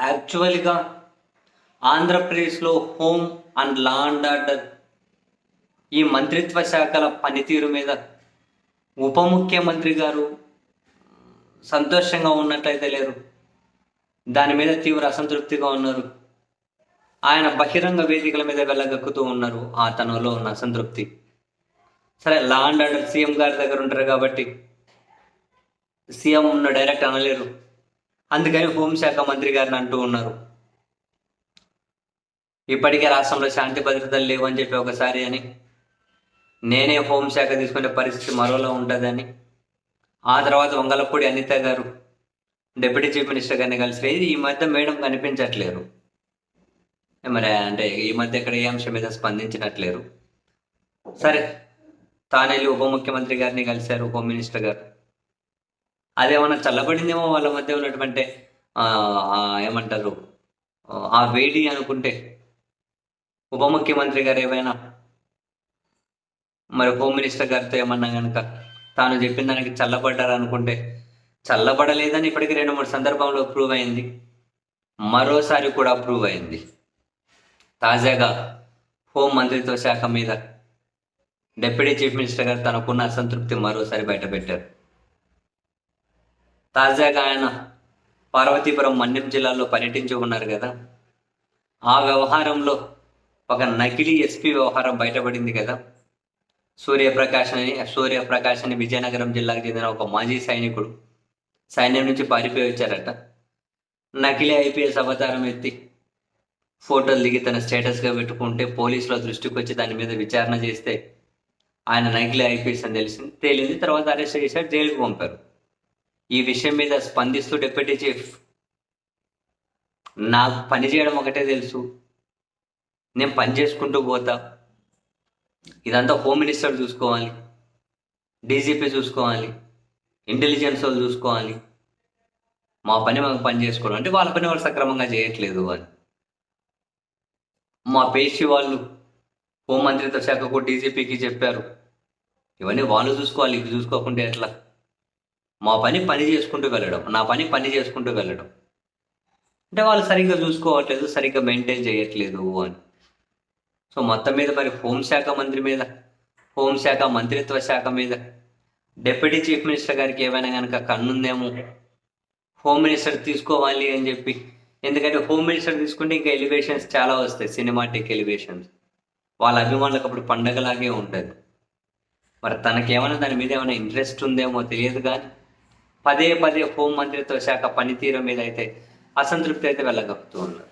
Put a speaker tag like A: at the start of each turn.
A: యాక్చువల్గా ఆంధ్రప్రదేశ్లో home and law and order ఈ మంత్రిత్వ శాఖల పనితీరు మీద ఉప ముఖ్యమంత్రి గారు సంతోషంగా ఉన్నట్లయితే లేరు. దాని మీద తీవ్ర అసంతృప్తిగా ఉన్నారు. ఆయన బహిరంగ వేదికల మీద వెళ్ళగక్కుతూ ఉన్నారు. ఆ తనలో ఉన్న అసంతృప్తి. సరే లా అండ్ ఆర్డర్ సీఎం గారి దగ్గర ఉంటారు కాబట్టి సీఎం డైరెక్ట్ అనలేరు. అందుకని హోంశాఖ మంత్రి గారిని అంటూ ఉన్నారు. ఇప్పటికే రాష్ట్రంలో శాంతి భద్రతలు లేవు అని చెప్పి ఒకసారి అని. నేనే హోంశాఖ తీసుకునే పరిస్థితి మరోలా ఉంటుందని. ఆ తర్వాత వంగలపూడి అనిత గారు డిప్యూటీ చీఫ్ మినిస్టర్ గారిని కలిసి ఈ మధ్య మేడం కనిపించట్లేరు. మరి అంటే ఈ మధ్య ఇక్కడ ఏ అంశం మీద స్పందించినట్లేరు సరే తానేళ్ళు ఉప ముఖ్యమంత్రి గారిని కలిశారు హోమ్ మినిస్టర్ గారు. అదేమన్నా చల్లబడిందేమో వాళ్ళ మధ్య ఉన్నటువంటి ఏమంటారు ఆ వేడి అనుకుంటే ఉప ముఖ్యమంత్రి గారు ఏమైనా మరి హోమ్ మినిస్టర్ గారితో ఏమన్నా కనుక తాను చెప్పిన దానికి చల్లబడ్డారు అనుకుంటే చల్లబడలేదని ఇప్పటికి రెండు మూడు సందర్భంలో ప్రూవ్ అయింది. మరోసారి కూడా ప్రూవ్ అయింది. తాజాగా హోం మంత్రిత్వ శాఖ మీద డిప్యూటీ చీఫ్ మినిస్టర్ గారు తనకున్న అసంతృప్తి మరోసారి బయటపెట్టారు. తాజాగా ఆయన పార్వతీపురం మన్యం జిల్లాలో పర్యటించి ఉన్నారు కదా. ఆ వ్యవహారంలో ఒక నకిలీ ఎస్పీ వ్యవహారం బయటపడింది కదా. సూర్యప్రకాష్ అని సూర్యప్రకాష్ అని విజయనగరం జిల్లాకు చెందిన ఒక మాజీ సైనికుడు సైన్యం నుంచి పారిపోయి వచ్చారట. నకిలీ ఐపీఎస్ అవతారం ఎత్తి ఫోటోలు దిగి తన స్టేటస్గా పెట్టుకుంటే పోలీసుల దృష్టికి వచ్చి దాని మీద విచారణ చేస్తే ఆయన నకిలీ ఐపీఎస్ అని తెలిసింది. తేలింది తర్వాత అరెస్ట్ చేశారు జైలుకు పంపారు. ఈ విషయం మీద స్పందిస్తూ డిప్యూటీ చీఫ్ నాకు పని చేయడం ఒకటే తెలుసు. నేను పని చేసుకుంటూ పోతా. ఇదంతా హోమ్ మినిస్టర్ చూసుకోవాలి. డీజీపీ చూసుకోవాలి. ఇంటెలిజెన్స్ వాళ్ళు చూసుకోవాలి. మా పని మాకు పని చేసుకోవడం. అంటే వాళ్ళ పని వాళ్ళు సక్రమంగా చేయట్లేదు అని. మా పేషి వాళ్ళు హోం మంత్రిత్వ శాఖకు డీజీపీకి చెప్పారు. ఇవన్నీ వాళ్ళు చూసుకోవాలి. ఇవి చూసుకోకుంటే ఎట్లా? మా పని పని చేసుకుంటూ వెళ్ళడం నా పని పని చేసుకుంటూ వెళ్ళడం. అంటే వాళ్ళు సరిగ్గా చూసుకోవట్లేదు సరిగ్గా మెయింటైన్ చేయట్లేదు అని. సో మొత్తం మీద మరి హోంశాఖ మంత్రి మీద హోంశాఖ మంత్రిత్వ శాఖ మీద డిప్యూటీ చీఫ్ మినిస్టర్ గారికి ఏమైనా కనుక కన్నుందేమో? హోమ్ మినిస్టర్ తీసుకోవాలి అని చెప్పి. ఎందుకంటే హోమ్ మినిస్టర్ తీసుకుంటే ఇంకా ఎలివేషన్స్ చాలా వస్తాయి సినిమాటిక్ ఎలివేషన్స్ వాళ్ళ అభిమానులకు అప్పుడు పండగలాగే ఉంటుంది. మరి తనకేమైనా దాని మీద ఏమైనా ఇంట్రెస్ట్ ఉందేమో తెలియదు కానీ పదే పదే హోం మంత్రిత్వ శాఖ పనితీరు మీద అయితే అసంతృప్తి అయితే వెళ్ళగలుగుతూ ఉన్నారు.